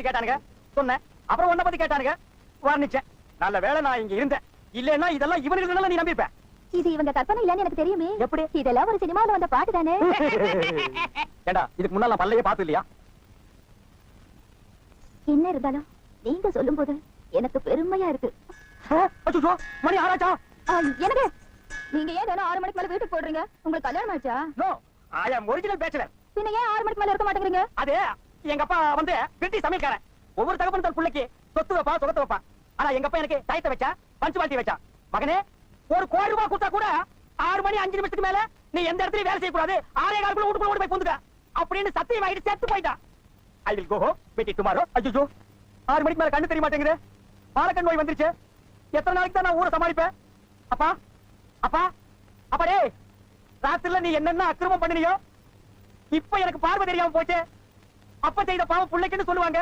பத்தி கேட்டானுங்க. சொன்னேன். அப்புறம் உன்னை பத்தி கேட்டானுங்க. வர்ணிச்சேன். நல்ல வேளை நான் இங்க இருந்தேன். இல்லன்னா இதெல்லாம் இவனுக்கு நீ நம்பிப்ப இது இவங்க கற்பனை இல்லன்னு எனக்கு தெரியுமே. எப்படி? இதெல்லாம் ஒரு சினிமாவுல வந்த பாட்டு தானே. ஏண்டா இதுக்கு முன்னால பல்லையே பார்த்து இல்லையா? என்ன இருந்தாலும் நீங்க சொல்லும்போது எனக்கு பெருமையா இருக்கு. மணி ஆராச்சா எனக்கு நீங்க ஏன் தினம் ஆறு மணிக்கு மேல வீட்டுக்கு போடுறீங்க? உங்களுக்கு கல்யாணம் ஆச்சா? No I am original bachelor பின்ன ஏன் ஆறு மணிக்கு மேல இருக்க மாட்டேங்கிறீங்க? அது எங்க அப்பா வந்து பிரிட்டிஷ் சமையல்காரன். ஒவ்வொரு தகப்பன் தன் பிள்ளைக்கு சொத்து வைப்பா சொத்து வைப்பா. ஆனா எங்க அப்பா எனக்கு டயத்தை வச்சா பஞ்சுவாலிட்டி வச்சா. மகனே ஒரு கோடி ரூபாய் கொடுத்தா கூட ஆறு மணி அஞ்சு நிமிஷத்துக்கு மேல நீ எந்த இடத்துலயும் வேலை செய்யக்கூடாது. ஆறே காலக்குள்ள வீட்டுக்குள்ள ஓடி போய் பொந்துக்க அப்படின்னு சத்தியம் ஆயிட்டு செத்து போயிட்டா ஐ வில் கோ ஹோம் வெட்டி டுமாரோ அஜுஜோ ஆறு மணிக்கு மேல கண்ணு தெரிய மாட்டேங்குது. பாலக்கண் நோய் வந்துருச்சு. எத்தனை நாளைக்கு தான் நான் ஊரை சமாளிப்பேன்? அப்பா அப்பா அப்பா ராத்திரில நீ என்னென்ன அக்கிரமம் பண்ணினியோ? இப்ப எனக்கு பார்வை தெரியாம போச்சு. அப்ப செய்த பாவம் பிள்ளைக்குன்னு சொல்லுவாங்க.